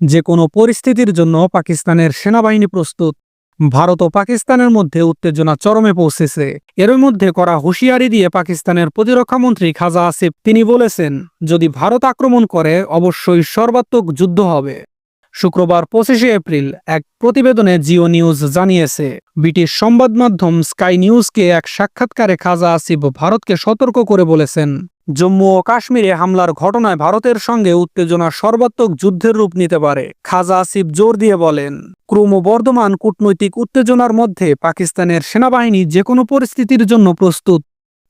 যে কোনো পরিস্থিতির জন্য পাকিস্তানের সেনাবাহিনী প্রস্তুত। ভারত ও পাকিস্তানের মধ্যে উত্তেজনা চরমে পৌঁছেছে। এর মধ্যে করা হুঁশিয়ারি দিয়ে পাকিস্তানের প্রতিরক্ষামন্ত্রী খাজা আসিফ, তিনি বলেছেন, যদি ভারত আক্রমণ করে, অবশ্যই সর্বাত্মক যুদ্ধ হবে। শুক্রবার পঁচিশে এপ্রিল এক প্রতিবেদনে জিও নিউজ জানিয়েছে, ব্রিটিশ সংবাদ মাধ্যম স্কাই নিউজকে এক সাক্ষাৎকারে খাজা আসিফ ভারতকে সতর্ক করে বলেছেন, জম্মু ও কাশ্মীরে হামলার ঘটনায় ভারতের সঙ্গে উত্তেজনা সর্বাত্মক যুদ্ধের রূপ নিতে পারে খাজা আসিফ জোর দিয়ে বলেন। ক্রমবর্ধমান কূটনৈতিক উত্তেজনার মধ্যে পাকিস্তানের সেনাবাহিনী যে কোনো পরিস্থিতির জন্য প্রস্তুত।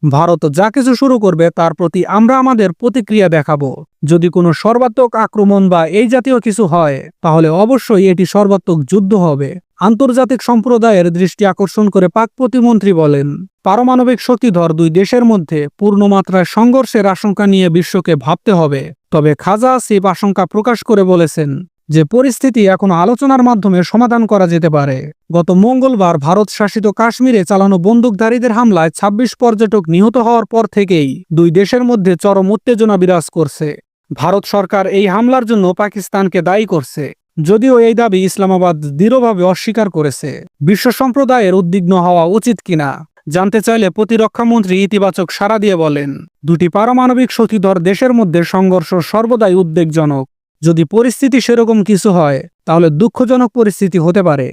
ভারত যা কিছু শুরু করবে তার প্রতি আমরা আমাদের প্রতিক্রিয়া দেখাবো। যদি কোনো সর্বাত্মক আক্রমণ বা এই জাতীয় কিছু হয়, তাহলে অবশ্যই এটি সর্বাত্মক যুদ্ধ হবে। আন্তর্জাতিক সম্প্রদায়ের দৃষ্টি আকর্ষণ করে পাক প্রতিমন্ত্রী বলেন, পারমাণবিক শক্তিধর দুই দেশের মধ্যে পূর্ণমাত্রায় সংঘর্ষের আশঙ্কা নিয়ে বিশ্বকে ভাবতে হবে। তবে খাজা আসিফ আশঙ্কা প্রকাশ করে বলেছেন যে পরিস্থিতি এখন আলোচনার মাধ্যমে সমাধান করা যেতে পারে। গত মঙ্গলবার ভারত শাসিত কাশ্মীরে চালানো বন্দুকধারীদের হামলায় ২৬ পর্যটক নিহত হওয়ার পর থেকেই দুই দেশের মধ্যে চরম উত্তেজনা বিরাজ করছে। ভারত সরকার এই হামলার জন্য পাকিস্তানকে দায়ী করছে, যদিও এই দাবি ইসলামাবাদ দৃঢ়ভাবে অস্বীকার করেছে। বিশ্ব সম্প্রদায়ের উদ্বিগ্ন হওয়া উচিত কিনা, জানতে চাইলে প্রতিরক্ষামন্ত্রী ইতিবাচক সাড়া দিয়ে বলেন, দুটি পারমাণবিক শক্তিধর দেশের মধ্যে সংঘর্ষ সর্বদাই উদ্বেগজনক। যদি পরিস্থিতি সেরকম কিছু হয় তাহলে দুঃখজনক পরিস্থিতি হতে পারে।